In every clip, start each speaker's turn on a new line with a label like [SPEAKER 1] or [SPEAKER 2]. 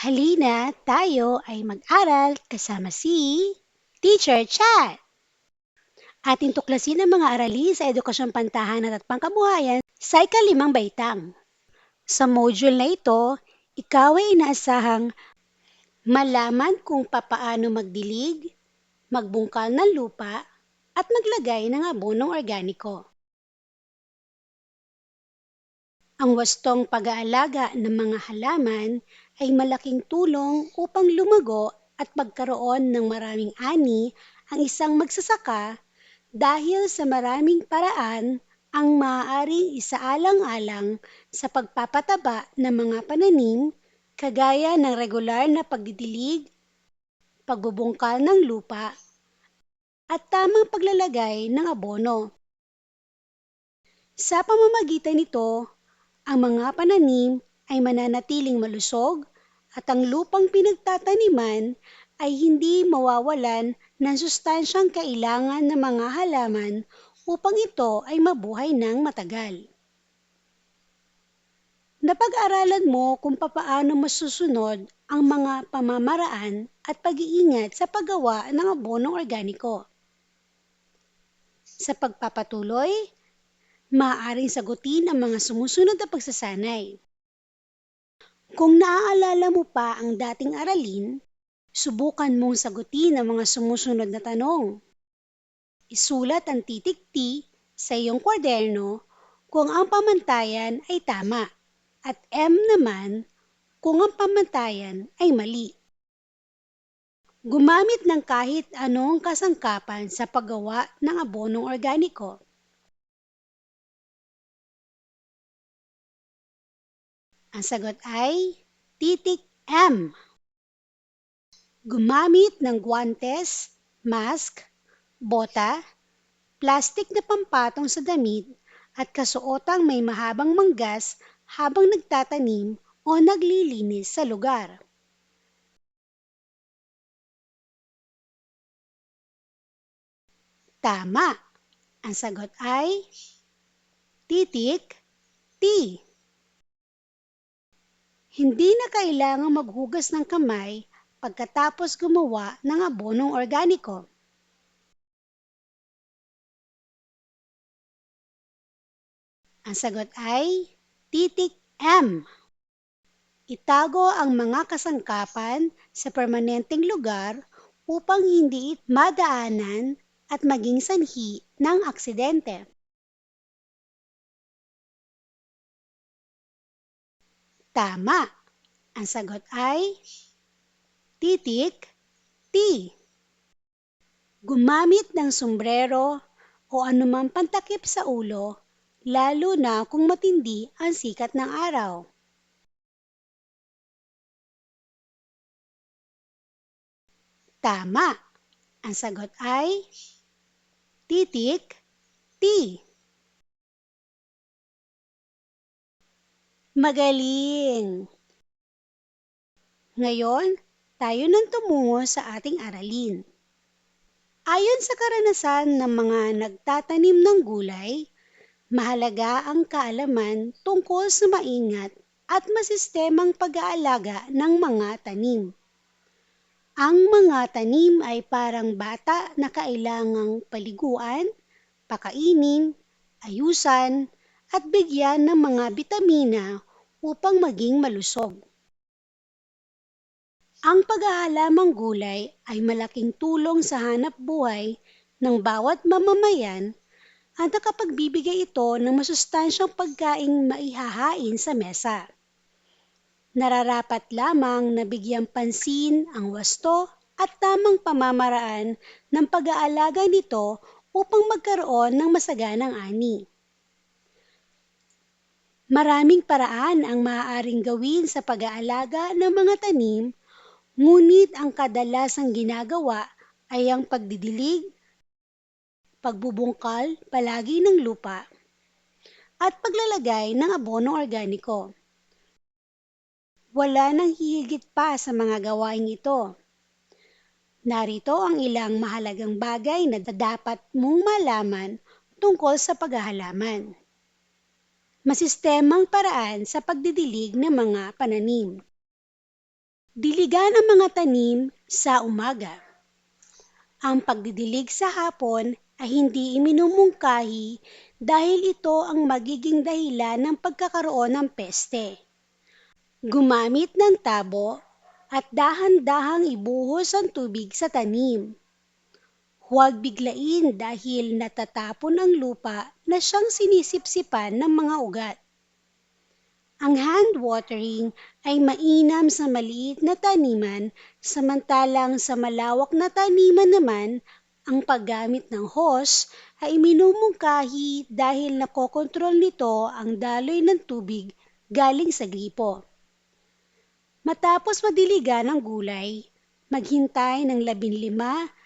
[SPEAKER 1] Halina tayo ay mag-aral kasama si Teacher Chat. Ating tuklasin ang mga aralin sa Edukasyong Pantahanan at Pangkabuhayan sa ikalimang baitang. Sa module na ito, ikaw ay inaasahang malaman kung papaano magdilig, magbungkal ng lupa, at maglagay ng abonong organiko. Ang wastong pag-aalaga ng mga halaman ay malaking tulong upang lumago at magkaroon ng maraming ani ang isang magsasaka dahil sa maraming paraan ang maaaring isaalang-alang sa pagpapataba ng mga pananim kagaya ng regular na pagdidilig, pagbubungkal ng lupa, at tamang paglalagay ng abono. Sa pamamagitan nito, ang mga pananim ay mananatiling malusog at ang lupang pinagtataniman ay hindi mawawalan ng sustansyang kailangan ng mga halaman upang ito ay mabuhay ng matagal. Napag-aralan mo kung papaano masusunod ang mga pamamaraan at pag-iingat sa paggawa ng abonong organiko. Sa pagpapatuloy, maaaring sagutin ang mga sumusunod na pagsasanay. Kung naaalala mo pa ang dating aralin, subukan mong sagutin ang mga sumusunod na tanong. Isulat ang titik T sa iyong kwaderno kung ang pamantayan ay tama at M naman kung ang pamantayan ay mali. Gumamit ng kahit anong kasangkapan sa paggawa ng abonong organiko. Ang sagot ay titik M. Gumamit ng guantes, mask, bota, plastik na pampatong sa damit at kasuotang may mahabang manggas habang nagtatanim o naglilinis sa lugar. Tama. Ang sagot ay titik T. Hindi na kailangang maghugas ng kamay pagkatapos gumawa ng abonong organiko. Ang sagot ay titik M. Itago ang mga kasangkapan sa permanenteng lugar upang hindi madaanan at maging sanhi ng aksidente. Tama. Ang sagot ay titik T. Gumamit ng sombrero o anumang pantakip sa ulo, lalo na kung matindi ang sikat ng araw. Tama. Ang sagot ay titik T. Magaling! Ngayon, tayo nang tumungo sa ating aralin. Ayon sa karanasan ng mga nagtatanim ng gulay, mahalaga ang kaalaman tungkol sa maingat at masistemang pag-aalaga ng mga tanim. Ang mga tanim ay parang bata na kailangang paliguan, pakainin, ayusan, at bigyan ng mga bitamina upang maging malusog. Ang paghahalamang gulay ay malaking tulong sa hanap buhay ng bawat mamamayan at nakapagbibigay ito ng masustansyang pagkaing maihahain sa mesa. Nararapat lamang na bigyang pansin ang wasto at tamang pamamaraan ng pag-aalaga nito upang magkaroon ng masaganang ani. Maraming paraan ang maaaring gawin sa pag-aalaga ng mga tanim, ngunit ang kadalasang ginagawa ay ang pagdidilig, pagbubungkal palagi ng lupa, at paglalagay ng abonong organiko. Wala nang hihigit pa sa mga gawain ito. Narito ang ilang mahalagang bagay na dapat mong malaman tungkol sa paghahalaman masistemang paraan sa pagdidilig ng mga pananim. Diligan ang mga tanim sa umaga. Ang pagdidilig sa hapon ay hindi iminumungkahi dahil ito ang magiging dahilan ng pagkakaroon ng peste. Gumamit ng tabo at dahan-dahang ibuhos ang tubig sa tanim. Huwag biglain dahil natatapon ang lupa na siyang sinisipsipan ng mga ugat. Ang hand watering ay mainam sa maliit na taniman samantalang sa malawak na taniman naman ang paggamit ng hose ay minumungkahi dahil nakokontrol nito ang daloy ng tubig galing sa gripo. Matapos madiligan ang gulay, maghintay ng 15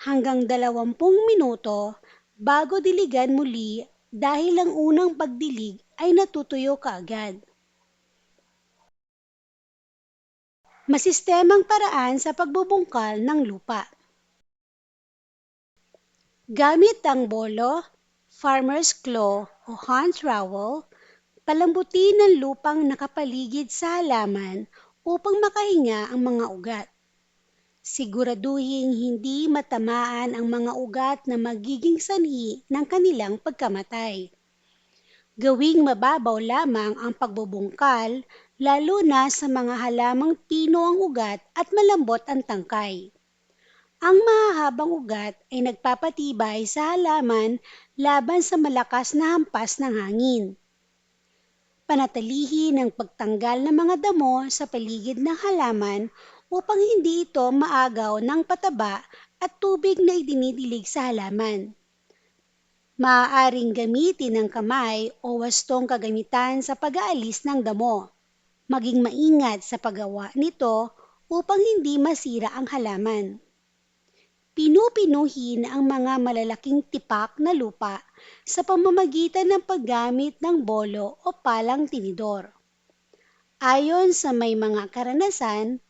[SPEAKER 1] hanggang 20 minuto bago diligan muli dahil ang unang pagdilig ay natutuyo kaagad. Masistemang paraan sa pagbubungkal ng lupa. Gamit ang bolo, farmer's claw o hand trowel, palambutin ang lupang nakapaligid sa halaman upang makahinga ang mga ugat. Siguraduhin hindi matamaan ang mga ugat na magiging sanhi ng kanilang pagkamatay. Gawing mababaw lamang ang pagbubungkal lalo na sa mga halamang pino ang ugat at malambot ang tangkay. Ang mahahabang ugat ay nagpapatibay sa halaman laban sa malakas na hampas ng hangin. Panatilihin ang pagtanggal ng mga damo sa paligid ng halaman upang hindi ito maagaw ng pataba at tubig na idinidilig sa halaman. Maaaring gamitin ng kamay o wastong kagamitan sa pag-aalis ng damo. Maging maingat sa paggawa nito upang hindi masira ang halaman. Pinupinuhin ang mga malalaking tipak na lupa sa pamamagitan ng paggamit ng bolo o palang tinidor. Ayon sa may mga karanasan,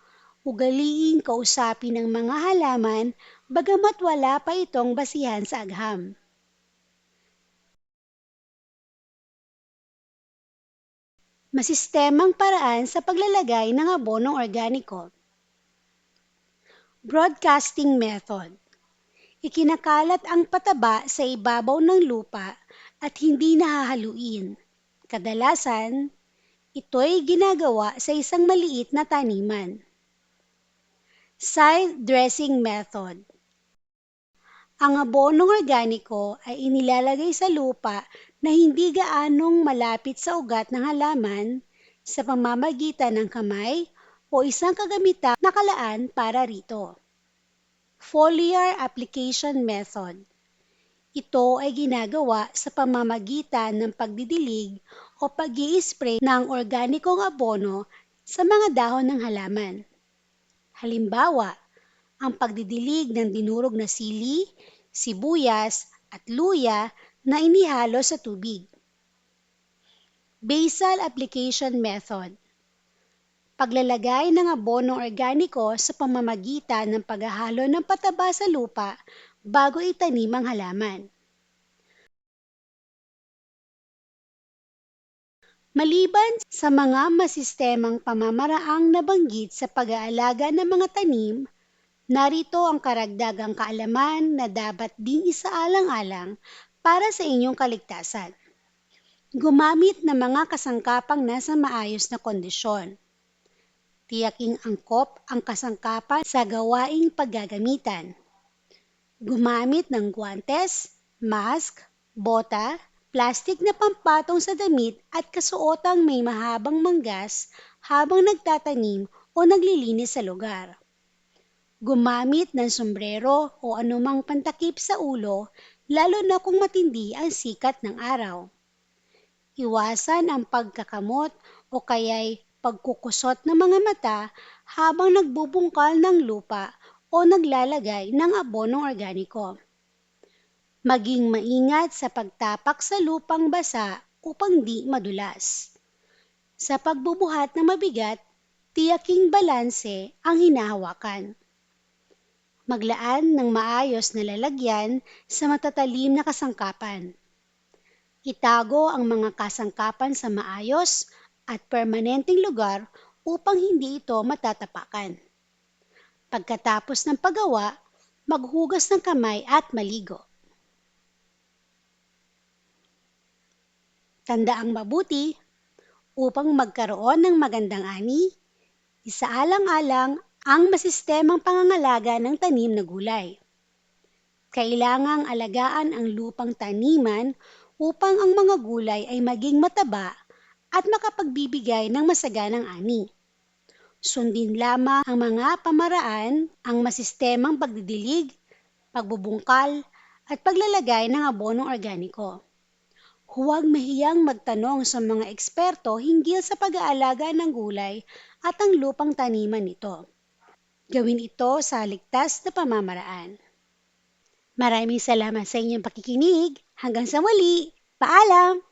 [SPEAKER 1] ugaliing kausapin ng mga halaman bagamat wala pa itong basihan sa agham. Masistemang paraan sa paglalagay ng abonong organiko. Broadcasting method. Ikinakalat ang pataba sa ibabaw ng lupa at hindi nahahaluin. Kadalasan, ito'y ginagawa sa isang maliit na taniman. Side dressing method. Ang abonong organiko ay inilalagay sa lupa na hindi gaanong malapit sa ugat ng halaman sa pamamagitan ng kamay o isang kagamitan nakalaan para rito. Foliar application method. Ito ay ginagawa sa pamamagitan ng pagdidilig o pag spray ng organikong abono sa mga dahon ng halaman. Halimbawa, ang pagdidilig ng dinurog na sili, sibuyas, at luya na inihalo sa tubig. Basal application method. Paglalagay ng abonong organiko sa pamamagitan ng paghahalo ng pataba sa lupa bago itanim ang halaman. Maliban sa mga masistemang pamamaraang nabanggit sa pag-aalaga ng mga tanim, narito ang karagdagang kaalaman na dapat ding isaalang-alang para sa inyong kaligtasan. Gumamit ng mga kasangkapang nasa maayos na kondisyon. Tiyaking angkop ang kasangkapan sa gawaing paggagamitan. Gumamit ng guantes, mask, bota, plastik na pampatong sa damit at kasuotang may mahabang manggas habang nagtatanim o naglilinis sa lugar. Gumamit ng sombrero o anumang pantakip sa ulo lalo na kung matindi ang sikat ng araw. Iwasan ang pagkakamot o kaya'y pagkukusot ng mga mata habang nagbubungkal ng lupa o naglalagay ng abonong organiko. Maging maingat sa pagtapak sa lupang basa upang di madulas. Sa pagbubuhat ng mabigat, tiyaking balanse ang hinahawakan. Maglaan ng maayos na lalagyan sa matatalim na kasangkapan. Itago ang mga kasangkapan sa maayos at permanenteng lugar upang hindi ito matatapakan. Pagkatapos ng paggawa, maghugas ng kamay at maligo. Tandaang mabuti, upang magkaroon ng magandang ani, isaalang-alang ang masistemang pangangalaga ng tanim na gulay. Kailangang alagaan ang lupang taniman upang ang mga gulay ay maging mataba at makapagbibigay ng masaganang ani. Sundin lamang ang mga pamaraan, ang masistemang pagdidilig, pagbubungkal, at paglalagay ng abonong organiko. Huwag mahiyang magtanong sa mga eksperto hinggil sa pag-aalaga ng gulay at ang lupang taniman nito. Gawin ito sa ligtas na pamamaraan. Maraming salamat sa inyong pakikinig. Hanggang sa muli. Paalam!